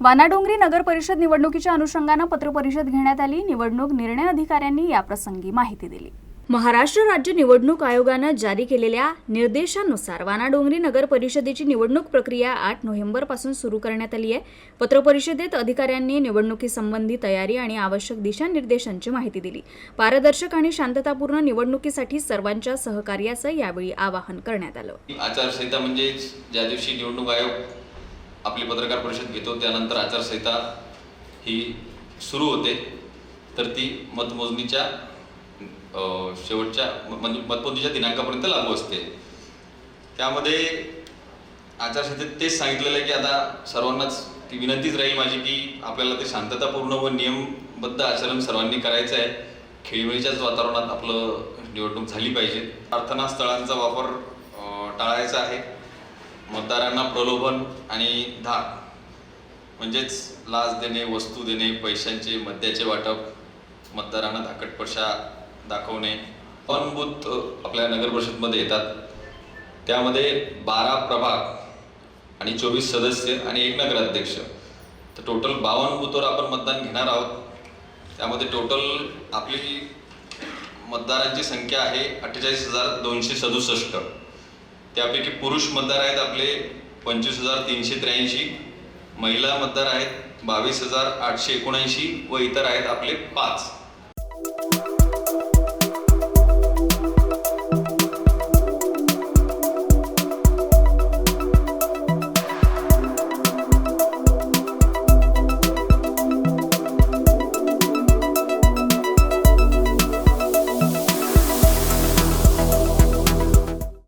वानाडोंगरी नगर परिषद निवडणुकीच्या अनुषंगानं पत्रपरिषद घेण्यात आली. निवडणूक निर्णय अधिकाऱ्यांनी याप्रसंगी माहिती दिली. महाराष्ट्र राज्य निवडणूक आयोगानं जारी केलेल्या निर्देशानुसार वानाडोंगरी नगर परिषदेची निवडणूक प्रक्रिया आठ नोव्हेंबरपासून सुरू करण्यात आली आहे. पत्रपरिषदेत अधिकाऱ्यांनी निवडणुकीसंबंधी तयारी आणि आवश्यक दिशानिर्देशांची माहिती दिली. पारदर्शक आणि शांततापूर्ण निवडणुकीसाठी सर्वांच्या सहकार्याचं यावेळी आवाहन करण्यात आलं. आचारसंहिता म्हणजेच ज्या दिवशी निवडणूक आयोग आपली पत्रकार परिषद घेतो त्यानंतर आचारसंहिता ही सुरू होते. तर ती मतमोजणीच्या शेवटच्या म- म्हणजे मतमोजणीच्या दिनांकापर्यंत लागू असते. त्यामध्ये आचारसंहितेत तेच सांगितलेलं आहे की आता सर्वांनाच ती विनंतीच राहील माझी की आपल्याला ते शांततापूर्ण व नियमबद्ध आचरण सर्वांनी करायचं आहे. खेळीमेळीच्याच वातावरणात आपलं निवडणूक झाली पाहिजे. प्रार्थना स्थळांचा वापर टाळायचा आहे. मतदारांना प्रलोभन आणि धाक म्हणजेच लाच देणे वस्तू देणे पैशांचे मद्याचे वाटप मतदारांना धाकटपशा दाखवणे. पण बूथ आपल्या नगर परिषदमध्ये येतात. त्यामध्ये बारा प्रभाग आणि चोवीस सदस्य आणि एक नगराध्यक्ष. तर टोटल बावन्न बूथवर आपण मतदान घेणार आहोत. त्यामध्ये टोटल आपली मतदारांची संख्या आहे अठ्ठेचाळीस हजार दोनशे सदुसष्ट. त्यापैकी पुरुष मतदार आहेत आपले पंचवीस हजार तीनशे त्र्याऐंशी महिला मतदार आहेत बावीस हजार आठशे एकोणऐंशी व इतर आहेत आपले पाच.